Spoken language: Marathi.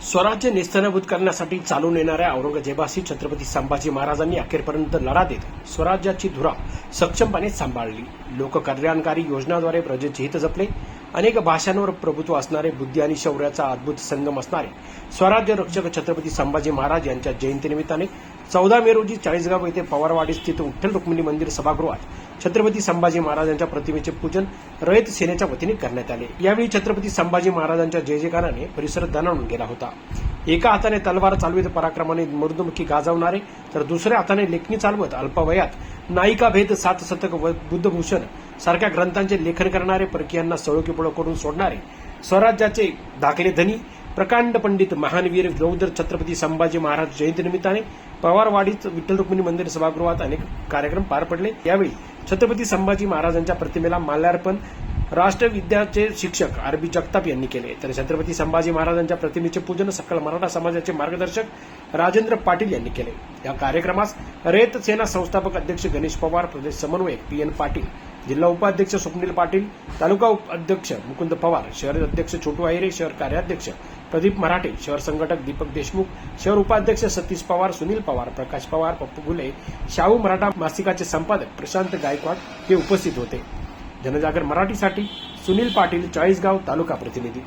स्वराज्य नेस्तनाभूत करण्यासाठी चालून येणाऱ्या औरंगजेबाशी छत्रपती संभाजी महाराजांनी अखेरपर्यंत लढा देत स्वराज्याची धुरा सक्षमपणे सांभाळली. लोककल्याणकारी योजनाद्वारे प्रजेचे हित जपले. अनेक भाषांवर प्रभुत्व असणारे बुद्धी आणि शौर्याचा अद्भुत संगम असणारे स्वराज्य रक्षक छत्रपती संभाजी महाराज यांच्या जयंतीनिमित्ताने चौदा मे रोजी चाळीसगाव येथे पवारवाडी स्थित विठ्ठल रुक्मिणी मंदिर सभागृहात छत्रपती संभाजी महाराजांच्या प्रतिमेचे पूजन रयत सेनेच्या वतीने करण्यात आले. यावेळी छत्रपती संभाजी महाराजांच्या जय जयकाराने परिसर दणाणून गेला होता. एका हाताने तलवार चालवित पराक्रमाने मृदुमुखी गाजवणारे तर दुसऱ्या हाताने लेखणी चालवत अल्पवयात नायिका भेद सात शतक व बुद्धभूषण सारख्या ग्रंथांचे लेखन करणारे परकीयांना सळोकीपळ करून सोडणारे स्वराज्याचे दाखले धनी प्रकांड पंडित महानवीर गौदर छत्रपती संभाजी महाराज जयंतीनिमित्ताने पवारवाडीत विठ्ठल रुक्मिणी मंदिर सभागृहात अनेक कार्यक्रम पार पडले. यावेळी छत्रपती संभाजी महाराजांच्या प्रतिमेला माल्यार्पण राष्ट्रविद्याचे शिक्षक आर बी जगताप यांनी केले. तर छत्रपती संभाजी महाराजांच्या प्रतिमेचे पूजन सकल मराठा समाजाचे मार्गदर्शक राजेंद्र पाटील यांनी केले. या कार्यक्रमास रयत सेना संस्थापक अध्यक्ष गणेश पवार प्रदेश समन्वयक पी एन पाटील जिल्हा उपाध्यक्ष स्वप्नील पाटील तालुका अध्यक्ष मुकुंद पवार शहर अध्यक्ष छोटू आहिरे शहर कार्याध्यक्ष प्रदीप मराठे शहर संघटक दीपक देशमुख शहर उपाध्यक्ष सतीश पवार सुनील पवार प्रकाश पवार पप्पू गुले शाहू मराठा मासिकाचे संपादक प्रशांत गायकवाड हे उपस्थित होते. जनजागर मराठीसाठी सुनील पाटील चाळीसगाव तालुका प्रतिनिधी.